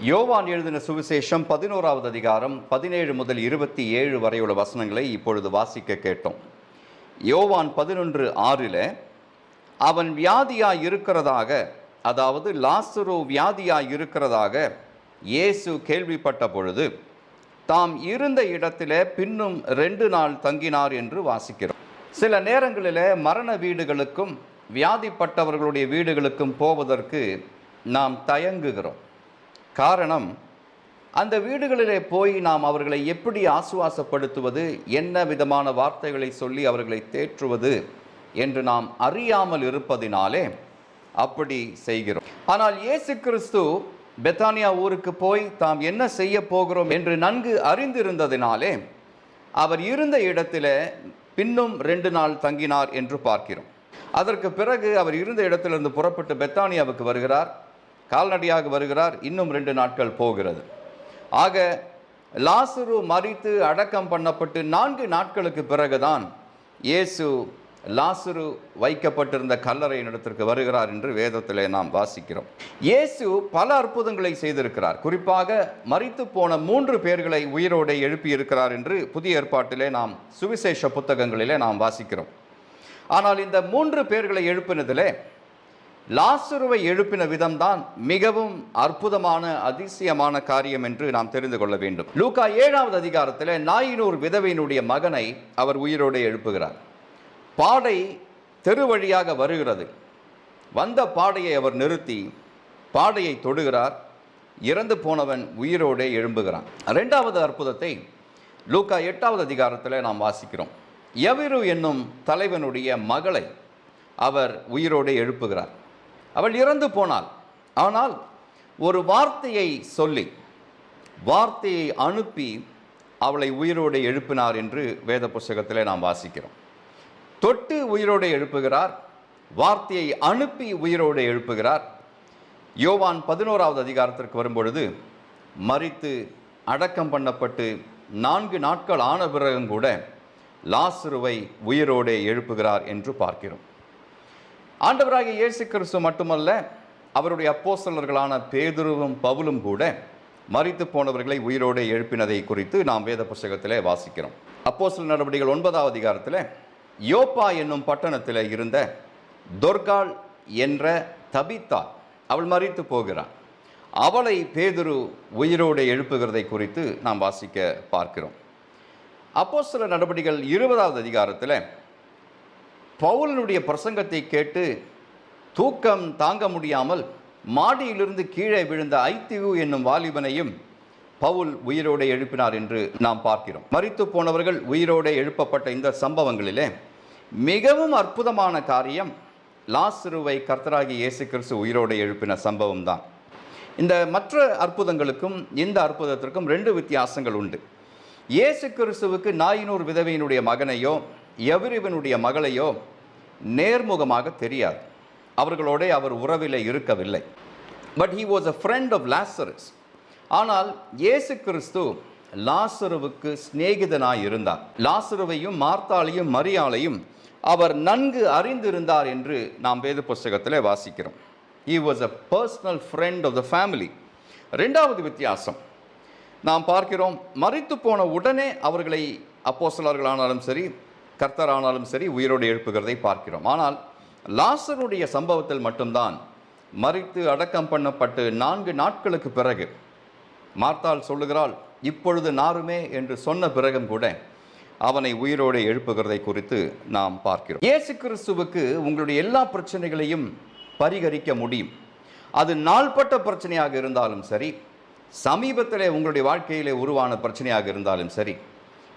யோவான் எழுதின சுவிசேஷம் பதினோராவது அதிகாரம் பதினேழு முதல் இருபத்தி ஏழு வரையுள்ள வசனங்களை இப்பொழுது வாசிக்க கேட்டோம். யோவான் பதினொன்று ஆறில் அவன் வியாதியாக இருக்கிறதாக அதாவது லாசுரோ வியாதியாக இருக்கிறதாக இயேசு கேள்விப்பட்ட பொழுது தாம் இருந்த இடத்துல பின்னும் ரெண்டு நாள் தங்கினார் என்று வாசிக்கிறோம். சில நேரங்களில் மரண வீடுகளுக்கும் வியாதிப்பட்டவர்களுடைய வீடுகளுக்கும் போவதற்கு நாம் தயங்குகிறோம். காரணம் அந்த வீடுகளிலே போய் நாம் அவர்களை எப்படி ஆசுவாசப்படுத்துவது என்ன விதமான வார்த்தைகளை சொல்லி அவர்களை தேற்றுவது என்று நாம் அறியாமல் இருப்பதினாலே அப்படி செய்கிறோம். ஆனால் இயேசு கிறிஸ்து பெத்தானியா ஊருக்கு போய் தாம் என்ன செய்ய போகிறோம் என்று நன்கு அறிந்திருந்ததினாலே அவர் இருந்த இடத்தில் பின்னும் ரெண்டு நாள் தங்கினார் என்று பார்க்கிறோம். அதற்கு பிறகு அவர் இருந்த இடத்திலிருந்து புறப்பட்டு பெத்தானியாவுக்கு வருகிறார். கால்நடையாக வருகிறார். இன்னும் ரெண்டு நாட்கள் போகிறது. ஆக லாசுரு மறித்து அடக்கம் பண்ணப்பட்டு நான்கு நாட்களுக்கு பிறகுதான் இயேசு லாசுரு வைக்கப்பட்டிருந்த கல்லறை இடத்திற்கு வருகிறார் என்று வேதத்திலே நாம் வாசிக்கிறோம். இயேசு பல அற்புதங்களை செய்திருக்கிறார். குறிப்பாக மறித்து போன மூன்று பேர்களை உயிரோடு எழுப்பியிருக்கிறார் என்று புதிய ஏற்பாட்டிலே நாம் சுவிசேஷ புத்தகங்களிலே நாம் வாசிக்கிறோம். ஆனால் இந்த மூன்று பேர்களை எழுப்பினதிலே லாசுருவை எழுப்பின விதம்தான் மிகவும் அற்புதமான அதிசயமான காரியம் என்று நாம் தெரிந்து கொள்ள வேண்டும். லூக்கா ஏழாவது அதிகாரத்தில் நாயினூர் விதவையினுடைய மகனை அவர் உயிரோடு எழுப்புகிறார். பாடை தெரு வழியாக வருகிறது. வந்த பாடையை அவர் நிறுத்தி பாடையை தொடுகிறார். இறந்து போனவன் உயிரோடே எழும்புகிறான். ரெண்டாவது அற்புதத்தை லூக்கா எட்டாவது அதிகாரத்தில் நாம் வாசிக்கிறோம். எவிரு என்னும் தலைவனுடைய மகளை அவர் உயிரோடே எழுப்புகிறார். அவள் இறந்து போனாள். ஆனால் ஒரு வார்த்தையை சொல்லி வார்த்தையை அனுப்பி அவளை உயிரோடு எழுப்பினார் என்று வேத புஸ்தகத்திலே நாம் வாசிக்கிறோம். தொட்டு உயிரோடு எழுப்புகிறார் வார்த்தையை அனுப்பி உயிரோடு எழுப்புகிறார். யோவான் பதினோராவது அதிகாரத்திற்கு வரும்பொழுது மறித்து அடக்கம் பண்ணப்பட்டு நான்கு நாட்கள் ஆன பிறகும் கூட லாசுருவை உயிரோடே எழுப்புகிறார் என்று பார்க்கிறோம். ஆண்டவராகிய இயேசு கிறிஸ்து மட்டுமல்ல அவருடைய அப்போசலர்களான பேதுருவும் பவுலும் கூட மறித்து போனவர்களை உயிரோடு எழுப்பினதை குறித்து நாம் வேத புஸ்தகத்தில் வாசிக்கிறோம். அப்போசல் நடவடிக்கைகள் ஒன்பதாவது அதிகாரத்தில் யோப்பா என்னும் பட்டணத்தில் இருந்த தொர்கால் என்ற தபித்தா அவள் மறித்து போகிறாள் அவளை பேதுரு உயிரோடு எழுப்புகிறதை குறித்து நாம் வாசிக்க பார்க்கிறோம். அப்போஸ்தலர் நடவடிக்கைகள் இருபதாவது அதிகாரத்தில் பவுலனுடைய பிரசங்கத்தை கேட்டு தூக்கம் தாங்க முடியாமல் மாடியிலிருந்து கீழே விழுந்த ஐத்திவு என்னும் வாலிபனையும் பவுல் உயிரோடு எழுப்பினார் என்று நாம் பார்க்கிறோம். மறித்து போனவர்கள் உயிரோடு எழுப்பப்பட்ட இந்த சம்பவங்களிலே மிகவும் அற்புதமான காரியம் லாசுருவை கர்த்தராகி இயேசு கிறிஸ்து உயிரோடு எழுப்பின சம்பவம் தான். இந்த மற்ற அற்புதங்களுக்கும் இந்த அற்புதத்திற்கும் ரெண்டு வித்தியாசங்கள் உண்டு. இயேசு கிறிஸ்துவுக்கு நாயினூர் விதவையினுடைய மகனையோ எவரிவனுடைய மகளையோ நேர்முகமாக தெரியாது. அவர்களோட அவர் உறவிலே இருக்கவில்லை. But he was a friend of Lazarus ஆனால் இயேசு கிறிஸ்து லாசருவுக்கு சிநேகிதனாய் இருந்தார். லாசருவையும் மார்த்தாளையும் மரியாளையும் அவர் நன்கு அறிந்திருந்தார் என்று நாம் வேத புஸ்தகத்தில் வாசிக்கிறோம். He was a personal friend of the family ரெண்டாவது வித்தியாசம். நாம் பார்க்கிறோம் மறித்து போன உடனே அவர்களை அப்போஸ்தலர்களானாலும் சரி கர்த்தரானாலும் சரி உயிரோடு எழுப்புகிறதை பார்க்கிறோம். ஆனால் லாசருடைய சம்பவத்தில் மட்டும்தான் மறித்து அடக்கம் பண்ணப்பட்டு நான்கு நாட்களுக்கு பிறகு மார்த்தால் சொல்லுகிறாள் இப்பொழுது நாருமே என்று சொன்ன பிறகும் கூட அவனை உயிரோடு எழுப்புகிறதை குறித்து நாம் பார்க்கிறோம். இயேசு கிறிஸ்துவுக்கு உங்களுடைய எல்லா பிரச்சனைகளையும் பரிகரிக்க முடியும். அது நாள்பட்ட பிரச்சனையாக இருந்தாலும் சரி சமீபத்தில் உங்களுடைய வாழ்க்கையிலே உருவான பிரச்சனையாக இருந்தாலும் சரி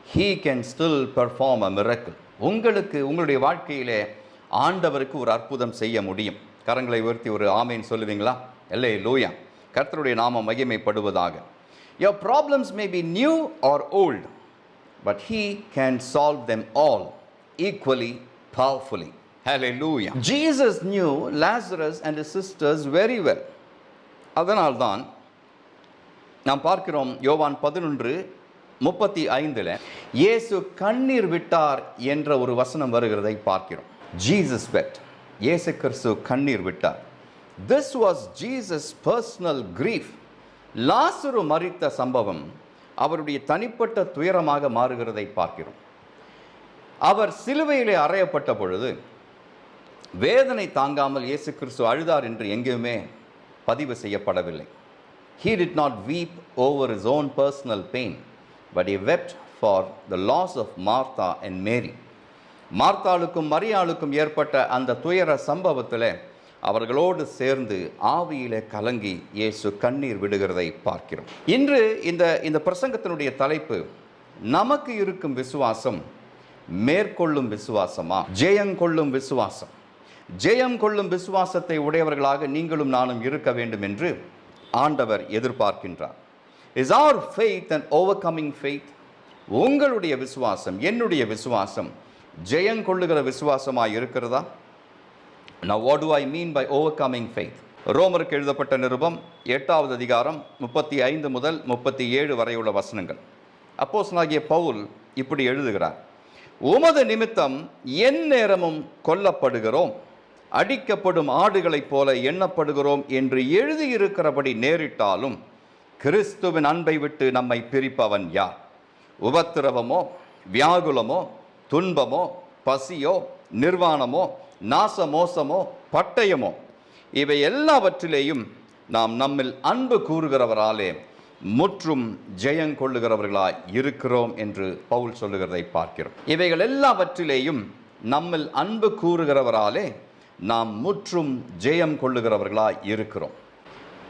he can still perform a miracle உங்களுக்கு உங்களுடைய வாழ்க்கையிலே ஆண்டவருக்கு ஒரு அற்புதம் செய்ய முடியும். கரங்களை உயர்த்தி ஒரு ஆமைன்னு சொல்லுவீங்களா? இல்லை லூயா கர்த்தருடைய நாம மகிமைப்படுவதாக. Your problems may be new or old but he can solve them all equally powerfully Hallelujah. Jesus knew Lazarus and sisters very very well. அதனால்தான் நாம் பார்க்கிறோம் யோவான் பதினொன்று முப்பத்தி ஐந்தில் இயேசு கண்ணீர் விட்டார் என்ற ஒரு வசனம் வருகிறதை பார்க்கிறோம். ஜீசஸ் வெட் இயேசு கிறிஸ்து கண்ணீர் விட்டார். This was Jesus personal grief லாசுரு மறித்த சம்பவம் அவருடைய தனிப்பட்ட துயரமாக மாறுகிறதை பார்க்கிறோம். அவர் சிலுவையிலே அறையப்பட்ட பொழுது வேதனை தாங்காமல் இயேசு கிறிஸ்து அழுதார் என்று எங்கேயுமே பதிவு செய்யப்படவில்லை. He did not weep over his own personal pain but he wept for the loss of Martha and Mary மார்த்தாளுக்கும் மரியாளுக்கும் ஏற்பட்ட அந்த துயர சம்பவத்தில் அவர்களோடு சேர்ந்து ஆவியிலே கலங்கி இயேசு கண்ணீர் விடுகிறதை பார்க்கிறோம். இன்று இந்த இந்த பிரசங்கத்தினுடைய தலைப்பு நமக்கு இருக்கும் விசுவாசம் மேற்கொள்ளும் விசுவாசமா? ஜெயங்கொள்ளும் விசுவாசம். ஜெயம் கொள்ளும் விசுவாசத்தை உடையவர்களாக நீங்களும் நானும் இருக்க வேண்டும் என்று ஆண்டவர் எதிர்பார்க்கின்றார். Is our faith an overcoming faith உங்களுடைய விசுவாசம் என்னுடைய விசுவாசம் ஜெயம் கொள்ளுகிற விசுவாசமாக இருக்கிறதா? நான் what do I mean by over overcoming faith ரோமருக்கு எழுதப்பட்ட நிருபம் எட்டாவது அதிகாரம் முப்பத்தி ஐந்து முதல் முப்பத்தி ஏழு வரையுள்ள வசனங்கள். அப்போஸ்தலனாகிய பவுல் இப்படி எழுதுகிறார். உமது நிமித்தம் என் நேரமும் கொல்லப்படுகிறோம். அடிக்கப்படும் ஆடுகளைப் போல எண்ணப்படுகிறோம் என்று எழுதியிருக்கிறபடி நேரிட்டாலும் கிறிஸ்துவின் அன்பை விட்டு நம்மை பிரிப்பவன் யார்? உபத்திரவமோ வியாகுலமோ துன்பமோ பசியோ நிர்வாணமோ நாசமோசமோ பட்டயமோ இவை எல்லாவற்றிலேயும் நாம் நம்மில் அன்பு கூறுகிறவராலே முற்றும் ஜெயங்கொள்ளுகிறவர்களாய் இருக்கிறோம் என்று பவுல் சொல்லுகிறதை பார்க்கிறோம். இவைகள் எல்லாவற்றிலேயும் நம்மில் அன்பு கூறுகிறவராலே நாம் முற்றும் ஜெயம் கொள்ளுகிறவர்களாய் இருக்கிறோம்.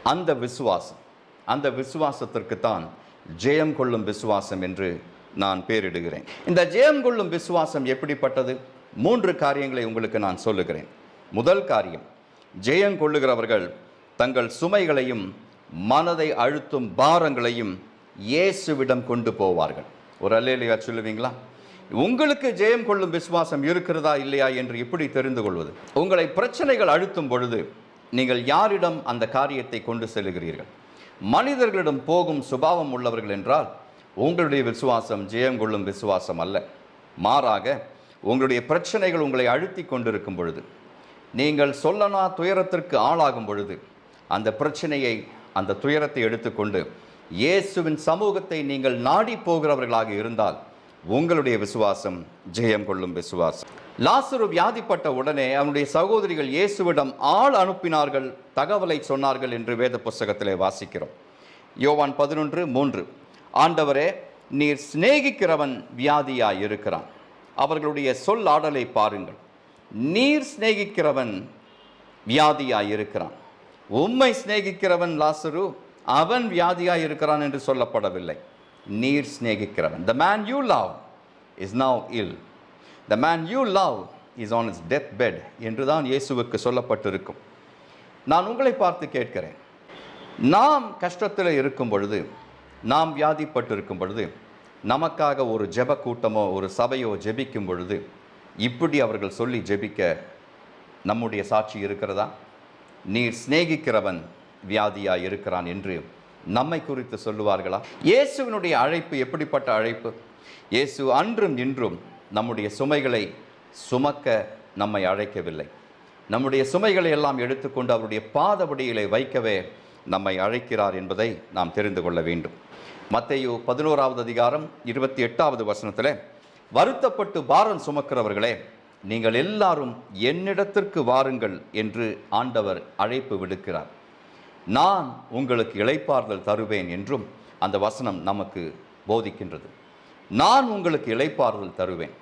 அந்த விசுவாசம் அந்த விசுவாசத்திற்கு தான் ஜெயம் கொள்ளும் விசுவாசம் என்று நான் பேரிடுகிறேன். இந்த ஜெயம் கொள்ளும் விசுவாசம் எப்படிப்பட்டது? மூன்று காரியங்களை உங்களுக்கு நான் சொல்லுகிறேன். முதல் காரியம் ஜெயம் கொள்ளுகிறவர்கள் தங்கள் சுமைகளையும் மனதை அழுத்தும் பாரங்களையும் இயேசுவிடம் கொண்டு போவார்கள். ஒரு அல்லேலியா சொல்லுவீங்களா? உங்களுக்கு ஜெயம் கொள்ளும் விசுவாசம் இருக்கிறதா இல்லையா என்று எப்படி தெரிந்து கொள்வது. உங்களை பிரச்சனைகள் அழுத்தும் பொழுது நீங்கள் யாரிடம் அந்த காரியத்தை கொண்டு செல்கிறீர்கள் மனிதர்களிடம் போகும் சுபாவம் உள்ளவர்கள் என்றால் உங்களுடைய விசுவாசம் ஜெயம் கொள்ளும் விசுவாசம் அல்ல. மாறாக உங்களுடைய பிரச்சனைகள் உங்களை அழுத்தி கொண்டிருக்கும் பொழுது நீங்கள் சொல்லனா துயரத்திற்கு ஆளாகும் பொழுது அந்த பிரச்சனையை அந்த துயரத்தை எடுத்துக்கொண்டு இயேசுவின் சமூகத்தை நீங்கள் நாடி போகிறவர்களாக இருந்தால் உங்களுடைய விசுவாசம் ஜெயம் கொள்ளும் விசுவாசம். லாசரு வியாதிப்பட்ட உடனே அவனுடைய சகோதரிகள் இயேசுவிடம் ஆள் அனுப்பினார்கள் தகவலை சொன்னார்கள் என்று வேத புஸ்தகத்திலே வாசிக்கிறோம். யோவான் பதினொன்று மூன்று. ஆண்டவரே நீர் சிநேகிக்கிறவன் வியாதியாய் இருக்கிறான் அவர்களுடைய சொல் ஆடலை பாருங்கள். நீர் சிநேகிக்கிறவன் வியாதியாய் இருக்கிறான் உம்மை சிநேகிக்கிறவன் லாசரு அவன் வியாதியாய் இருக்கிறான் என்று சொல்லப்படவில்லை. நீர் சிநேகிக்கிறவன். The man you love is now ill the man you love is on his death bed என்று தான் இயேசுவுக்கு சொல்லப்பட்டிருக்கும். நான் உங்களை பார்த்து கேட்கிறேன். நாம் கஷ்டத்தில் இருக்கும் பொழுது நாம் வியாதிப்பட்டிருக்கும் பொழுது நமக்காக ஒரு ஜெப கூட்டமோ ஒரு சபையோ ஜெபிக்கும் பொழுது இப்படி அவர்கள் சொல்லி ஜெபிக்க நம்முடைய சாட்சி இருக்கிறதா? நீர் சிநேகிக்கிறவன் வியாதியாக இருக்கிறான் என்று நம்மை குறித்து சொல்லுவார்களா? இயேசுவினுடைய அழைப்பு எப்படிப்பட்ட அழைப்பு? இயேசு அன்றும் இன்றும் நம்முடைய சுமைகளை சுமக்க நம்மை அழைக்கவில்லை. நம்முடைய சுமைகளை எல்லாம் எடுத்துக்கொண்டு அவருடைய பாதபடியிலே வைக்கவே நம்மை அழைக்கிறார் என்பதை நாம் தெரிந்து கொள்ள வேண்டும். மத்தேயு பதினோராவது அதிகாரம் இருபத்தி எட்டாவது வசனத்தில் வருத்தப்பட்டு பாரம் சுமக்கிறவர்களே நீங்கள் எல்லாரும் என்னிடத்திற்கு வாருங்கள் என்று ஆண்டவர் அழைப்பு விடுக்கிறார். நான் உங்களுக்கு இளைப்பாறுதல் தருவேன் என்றும் அந்த வசனம் நமக்கு போதிக்கின்றது. நான் உங்களுக்கு இழைப்பாறுதல் தருவேன்.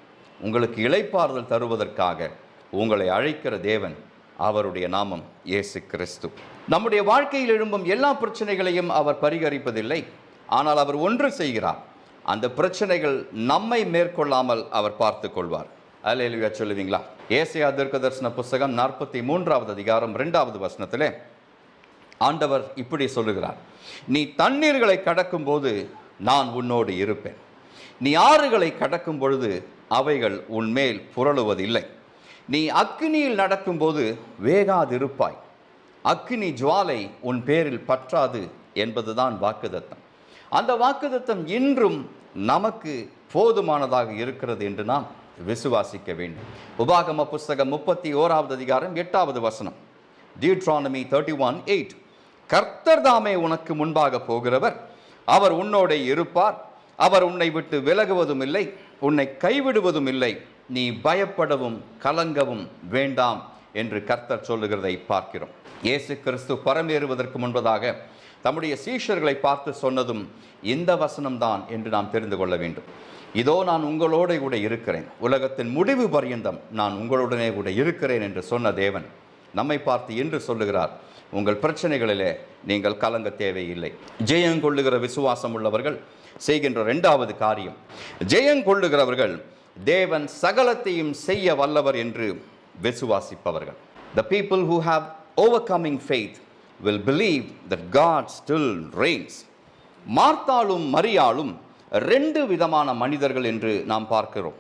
உங்களுக்கு இழைப்பாறுதல் தருவதற்காக உங்களை அழைக்கிற தேவன் அவருடைய நாமம் இயேசு கிறிஸ்து. நம்முடைய வாழ்க்கையில் எழும்பும் எல்லா பிரச்சனைகளையும் அவர் பரிகரிப்பதில்லை. ஆனால் அவர் ஒன்று செய்கிறார். அந்த பிரச்சனைகள் நம்மை மேற்கொள்ளாமல் அவர் பார்த்து கொள்வார். அல்லேலுயா சொல்லுவீங்களா? ஏசையா தீர்க்க தரிசன புஸ்தகம் நாற்பத்தி மூன்றாவது அதிகாரம் ரெண்டாவது வசனத்திலே ஆண்டவர் இப்படி சொல்லுகிறார். நீ தண்ணீர்களை கடக்கும்போது நான் உன்னோடு இருப்பேன். நீ ஆறுகளை கடக்கும் பொழுது அவைகள் உன்மேல் புரளுவதில்லை. நீ அக்னியில் நடக்கும்போது வேகாதிருப்பாய். அக்னி ஜுவாலை உன் பேரில் பற்றாது என்பதுதான் வாக்குதத்தம் அந்த வாக்குதத்தம் இன்றும் நமக்கு போதுமானதாக இருக்கிறது என்று நாம் விசுவாசிக்க வேண்டும். உபாகம புஸ்தகம் முப்பத்தி ஓராவது அதிகாரம் எட்டாவது வசனம். டியூட்ரானமி தேர்ட்டி ஒன் எயிட் கர்த்தர் தாமே உனக்கு முன்பாக போகிறவர். அவர் உன்னோட இருப்பார். அவர் உன்னை விட்டு விலகுவதும் இல்லை உன்னை கைவிடுவதும் இல்லை நீ பயப்படவும் கலங்கவும் வேண்டாம் என்று கர்த்தர் சொல்லுகிறதை பார்க்கிறோம். இயேசு கிறிஸ்து பரமேறுவதற்கு முன்பதாக தம்முடைய சீஷர்களை பார்த்து சொன்னதும் இந்த வசனம்தான் என்று நாம் தெரிந்து கொள்ள வேண்டும். இதோ நான் உங்களோட கூட இருக்கிறேன். உலகத்தின் முடிவு பரியந்தம் நான் உங்களுடனே கூட இருக்கிறேன் என்று சொன்ன தேவன் நம்மை பார்த்து என்று சொல்லுகிறார் உங்கள் பிரச்சனைகளிலே நீங்கள் கலங்க தேவையில்லை. ஜெயங்கொள்ளுகிற விசுவாசம் உள்ளவர்கள் செய்கின்ற ரெண்டாவது காரியம். ஜெயங்கொள்ளுகிறவர்கள் தேவன் சகலத்தையும் செய்ய வல்லவர் என்று விசுவாசிப்பவர்கள். The people who have overcoming faith will believe that God still reigns மார்த்தாலும் மரியாளும் ரெண்டு விதமான மனிதர்கள் என்று நாம் பார்க்கிறோம்.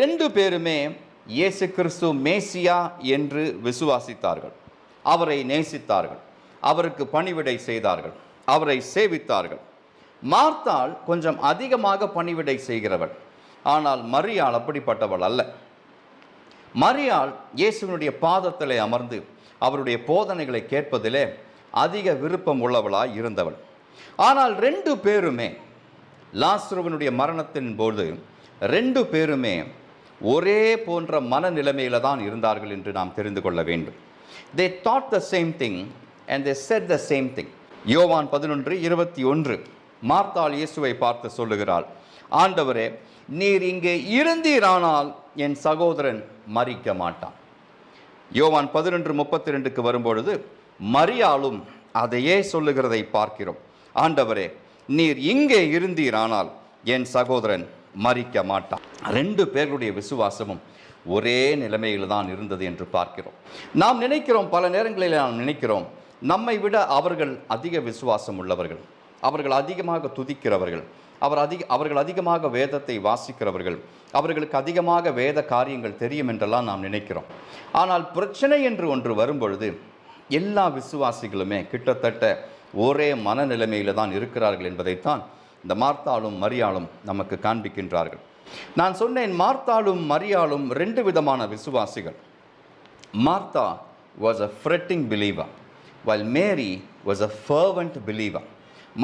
ரெண்டு பேருமே இயேசு கிறிஸ்து மேசியா என்று விசுவாசித்தார்கள். அவரை நேசித்தார்கள். அவருக்கு பணிவிடை செய்தார்கள். அவரை சேவித்தார்கள். மார்த்தாள் கொஞ்சம் அதிகமாக பணிவிடை செய்கிறவள். ஆனால் மரியாள் அப்படிப்பட்டவள் அல்ல. மரியாள் இயேசுவினுடைய பாதத்திலே அமர்ந்து அவருடைய போதனைகளை கேட்பதிலே அதிக விருப்பம் உள்ளவளாய் இருந்தவள். ஆனால் ரெண்டு பேருமே லாஸ்ருவனுடைய மரணத்தின் போது ரெண்டு பேருமே ஒரே போன்ற மனநிலைமையில தான் இருந்தார்கள் என்று நாம் தெரிந்து கொள்ள வேண்டும். They thought the same thing and they said the same thing யோவான் பதினொன்று இருபத்தி ஒன்று. மார்த்தாள் இயேசுவை பார்த்து சொல்லுகிறாள் ஆண்டவரே நீர் இங்கே இருந்தீரானால் என் சகோதரன் மறிக்க மாட்டான். யோவான் பதினொன்று முப்பத்தி ரெண்டுக்கு வரும்பொழுது மரியாளும் அதையே சொல்லுகிறதை பார்க்கிறோம். ஆண்டவரே நீர் இங்கே இருந்தீரானால் என் சகோதரன் மறிக்க மாட்டான். ரெண்டு பேர்களுடைய விசுவாசமும் ஒரே நிலைமையில் தான் இருந்தது என்று பார்க்கிறோம். நாம் நினைக்கிறோம் பல நேரங்களில் நாம் நினைக்கிறோம் நம்மை விட அவர்கள் அதிக விசுவாசம் உள்ளவர்கள். அவர்கள் அதிகமாக துதிக்கிறவர்கள். அவர் அதிக அவர்கள் அதிகமாக வேதத்தை வாசிக்கிறவர்கள். அவர்களுக்கு அதிகமாக வேத காரியங்கள் தெரியும் என்றெல்லாம் நாம் நினைக்கிறோம். ஆனால் பிரச்சனை என்று ஒன்று வரும்பொழுது எல்லா விசுவாசிகளுமே கிட்டத்தட்ட ஒரே மனநிலைமையில் தான் இருக்கிறார்கள் என்பதைத்தான் இந்த மார்த்தாலும் மரியாளும் நமக்கு காண்பிக்கின்றார்கள். நான் சொன்னேன் மார்த்தாலும் மரியாளும் ரெண்டு விதமான விசுவாசிகள். Martha was a fretting believer while Mary was a fervent believer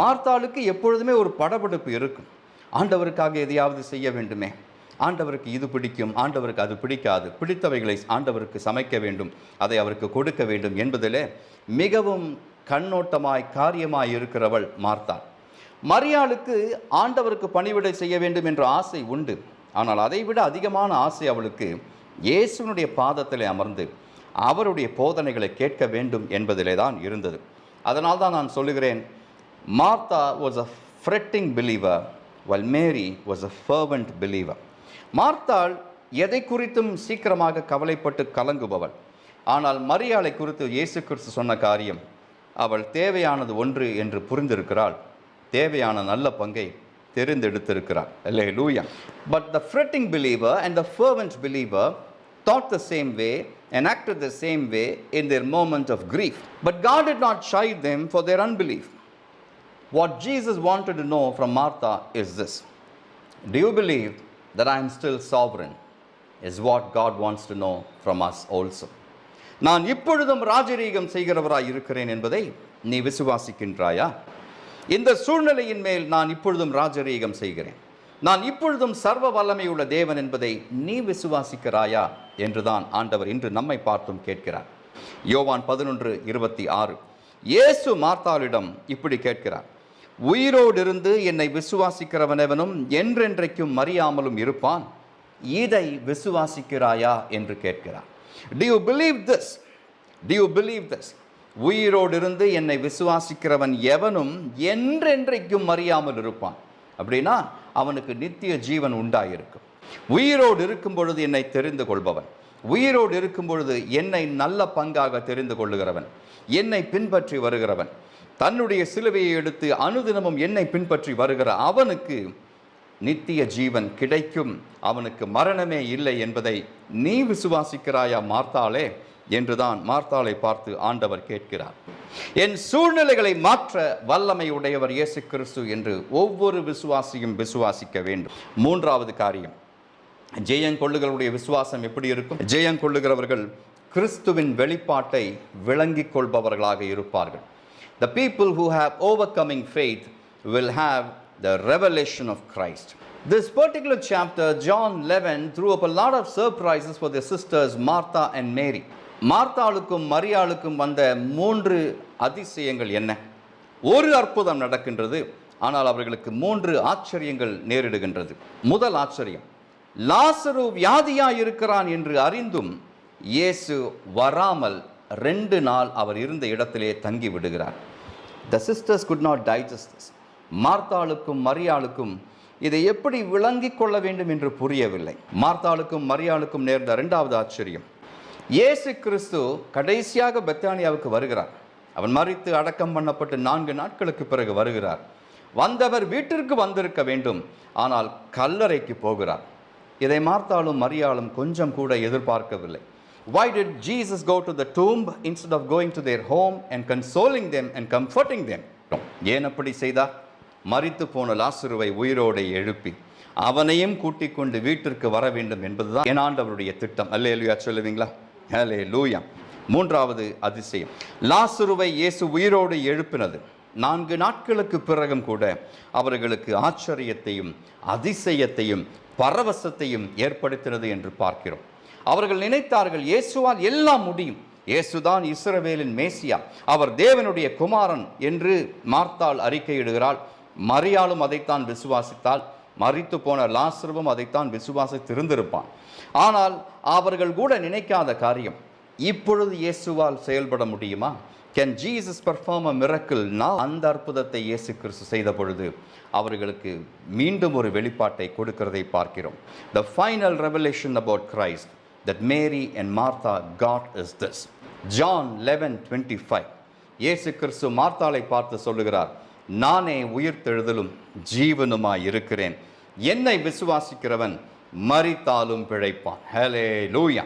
மார்த்தாளுக்கு எப்பொழுதுமே ஒரு படபிடிப்பு இருக்கும். ஆண்டவருக்காக எதையாவது செய்ய வேண்டுமே. ஆண்டவருக்கு இது பிடிக்கும் ஆண்டவருக்கு அது பிடிக்காது. பிடித்தவைகளை ஆண்டவருக்கு சமைக்க வேண்டும் அதை அவருக்கு கொடுக்க வேண்டும் என்பதிலே மிகவும் கண்ணோட்டமாய் காரியமாய் இருக்கிறவள் மார்த்தாள். மரியாளுக்கு ஆண்டவருக்கு பணிவிடை செய்ய வேண்டும் என்ற ஆசை உண்டு. ஆனால் அதைவிட அதிகமான ஆசை அவளுக்கு இயேசுனுடைய பாதத்தில் அமர்ந்து அவருடைய போதனைகளை கேட்க வேண்டும் என்பதிலே தான் இருந்தது. அதனால் தான் நான் சொல்லுகிறேன் Martha was a fretting believer while Mary was a fervent believer மார்த்தாள் எதை குறித்தும் சீக்கிரமாக கவலைப்பட்டு கலங்குபவள். ஆனால் மரியாளை குறித்து இயேசு கிறிஸ்து சொன்ன காரியம் அவள் தேவையானது ஒன்று என்று புரிந்திருக்கிறாள். தேவையான நல்ல பங்கை தெரிந்தெடுத்திருக்கிறார் hallelujah but the fretting believer and the fervent believer thought the same way and act the same way in their moment of grief but God did not shy them for their unbelief What Jesus wanted to know from Martha is this. Do you believe that I am still sovereign? Is what God wants to know from us also. நான் இப்பொழுதும் ராஜரீகம் செய்கிறவராய் இருக்கிறேன் என்பதை நீ விசுவாசிக்கின்றாயா? இந்த சூழ்நிலையின் மேல் நான் இப்பொழுதும் ராஜரீகம் செய்கிறேன். நான் இப்பொழுதும் சர்வ வல்லமையுள்ள தேவன் என்பதை நீ விசுவாசிக்கிறாயா? என்றுதான் ஆண்டவர் இன்று நம்மை பார்த்தும் கேட்கிறார். யோவான் பதினொன்று இருபத்தி ஆறு. இயேசு மார்த்தாளிடம் இப்படி கேட்கிறார். உயிரோடு இருந்து என்னை விசுவாசிக்கிறவனவனும் என்றென்றைக்கும் மறியாமலும் இருப்பான். இதை விசுவாசிக்கிறாயா என்று கேட்கிறார் do you believe this do you believe this உயிரோடு இருந்து என்னை விசுவாசிக்கிறவன் எவனும் என்றென்றைக்கும் மறியாமல் இருப்பான். அப்படின்னா அவனுக்கு நித்திய ஜீவன் உண்டாயிருக்கும். உயிரோடு இருக்கும் பொழுது என்னை தெரிந்து கொள்பவன். உயிரோடு இருக்கும் பொழுது என்னை நல்ல பங்காக தெரிந்து கொள்ளுகிறவன். என்னை பின்பற்றி வருகிறவன். தன்னுடைய சிலுவையை எடுத்து அனுதினமும் என்னை பின்பற்றி வருகிற அவனுக்கு நித்திய ஜீவன் கிடைக்கும். அவனுக்கு மரணமே இல்லை என்பதை நீ விசுவாசிக்கிறாயா மார்த்தாளே? என்றுதான் மார்த்தாளை பார்த்து ஆண்டவர் கேட்கிறார். என் சூழ்நிலைகளை மாற்ற வல்லமை உடையவர் இயேசு கிறிஸ்து என்று ஒவ்வொரு விசுவாசியும் விசுவாசிக்க வேண்டும். மூன்றாவது காரியம். ஜெயங்கொள்ளுகளுடைய விசுவாசம் எப்படி இருக்கும்? ஜெயங்கொள்ளுகிறவர்கள் கிறிஸ்துவின் வெளிப்பாட்டை விளங்கிக் கொள்பவர்களாக இருப்பார்கள். The people who have overcoming faith will have the revelation of Christ. This particular chapter, John 11, threw up a lot of surprises for their sisters Martha and Mary. மார்த்தாளுக்கும் மரியாளுக்கும் வந்த மூன்று அதிசயங்கள் என்ன ஒரு அற்புதம் நடக்கின்றது ஆனால் அவர்களுக்கு மூன்று ஆச்சரியங்கள் நேரிடுகின்றது முதல் ஆச்சரியம் லாசரு வியாதியாய் இருக்கிறான் என்று அறிந்தும் இயேசு வராமல் ரெண்டு நாள் அவர் இருந்த இடத்திலே தங்கி விடுகிறார். The sisters could not digest மார்த்தாளுக்கும் மரியாளுக்கும் இதை எப்படி விளங்கிக் கொள்ள வேண்டும் என்று புரியவில்லை. மார்த்தாளுக்கும் மரியாளுக்கும் நேர்ந்த இரண்டாவது ஆச்சரியம். இயேசு கிறிஸ்து கடைசியாக பெத்தானியாவுக்கு வருகிறார். அவன் மறித்து அடக்கம் பண்ணப்பட்டு நான்கு நாட்களுக்கு பிறகு வருகிறார். வந்தவர் வீட்டிற்கு வந்திருக்க வேண்டும். ஆனால் கல்லறைக்கு போகிறார். இதை மார்த்தாலும் மரியாளும் கொஞ்சம் கூட எதிர்பார்க்கவில்லை. Why did Jesus go to the tomb instead of going to their home and consoling them and comforting them? ஏன் அப்படி செய்தார்? மறித்து போன லாசுருவை உயிரோடு எழுப்பி அவனையும் கூட்டிக் கொண்டு வீட்டிற்கு வர வேண்டும் என்பதுதான் என் ஆண்டவருடைய திட்டம். அல்லே லூயா சொல்லுவீங்களா? ஹலே லூயா மூன்றாவது அதிசயம். லாசுருவை இயேசு உயிரோடு எழுப்பினது. நான்கு நாட்களுக்கு பிறகும் கூட அவர்களுக்கு ஆச்சரியத்தையும் அதிசயத்தையும் பரவசத்தையும் ஏற்படுத்தினது என்று பார்க்கிறோம். அவர்கள் நினைத்தார்கள் இயேசுவால் எல்லாம் முடியும். இயேசுதான் இஸ்ரவேலின் மேசியா. அவர் தேவனுடைய குமாரன் என்று மார்த்தாள் அறிக்கையிடுகிறாள். மரியாளும் அதைத்தான் விசுவாசித்தால் மறித்து போன லாசருவும் அதைத்தான் விசுவாசித்திருந்திருப்பான். ஆனால் அவர்கள் கூட நினைக்காத காரியம் இப்பொழுது இயேசுவால் செயல்பட முடியுமா? Can Jesus perform a miracle நான் அந்த அற்புதத்தை இயேசு கிறிஸ்து செய்த பொழுது அவர்களுக்கு மீண்டும் ஒரு வெளிப்பாட்டை கொடுக்கிறதை பார்க்கிறோம். The final revelation about Christ that Mary and Martha got is this John eleven twenty five இயேசு கிறிஸ்து மார்த்தாளை பார்த்து சொல்லுகிறார் நானே உயிர்த்தெழுதலும் ஜீவனுமாய் இருக்கிறேன். என்னை விசுவாசிக்கிறவன் மறித்தாலும் பிழைப்பான். ஹலே லூயா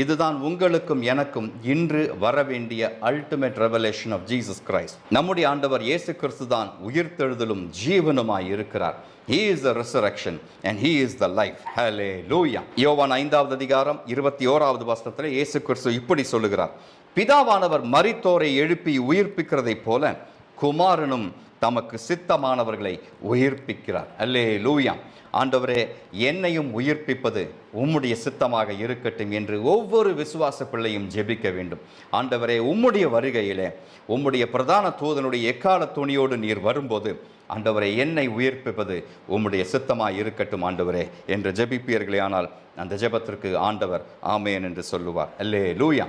இதுதான் உங்களுக்கும் எனக்கும் இன்று வரவேண்டிய ultimate revelation of Jesus Christ நம்முடைய ஆண்டவர் இயேசு கிறிஸ்து தான் உயிர்த்தெழுதலும் ஜீவனுமாய் இருக்கிறார். He is the resurrection and he is the life hallelujah யோவான் ஐந்தாவது அதிகாரம் இருபத்தி ஓராவது வசனத்தில் இயேசு கிறிஸ்து இப்படி சொல்லுகிறார். பிதாவானவர் மரித்தோரை எழுப்பி உயிர்ப்பிக்கிறதைப் போல குமாரனும் தமக்கு சித்தமானவர்களை உயிர்ப்பிக்கிறார். அல்லே லூயா ஆண்டவரே என்னையும் உயிர்ப்பிப்பது உம்முடைய சித்தமாக இருக்கட்டும் என்று ஒவ்வொரு விசுவாச பிள்ளையும் ஜெபிக்க வேண்டும். ஆண்டவரே உம்முடைய வருகையிலே உம்முடைய பிரதான தூதனுடைய எக்கால துணியோடு நீர் வரும்போது ஆண்டவரை என்னை உயிர்ப்பிப்பது உம்முடைய சித்தமாக இருக்கட்டும் ஆண்டவரே என்று ஜெபிப்பீர்களே ஆனால் அந்த ஜெபத்திற்கு ஆண்டவர் ஆமேன் என்று சொல்லுவார். அல்லே லூயா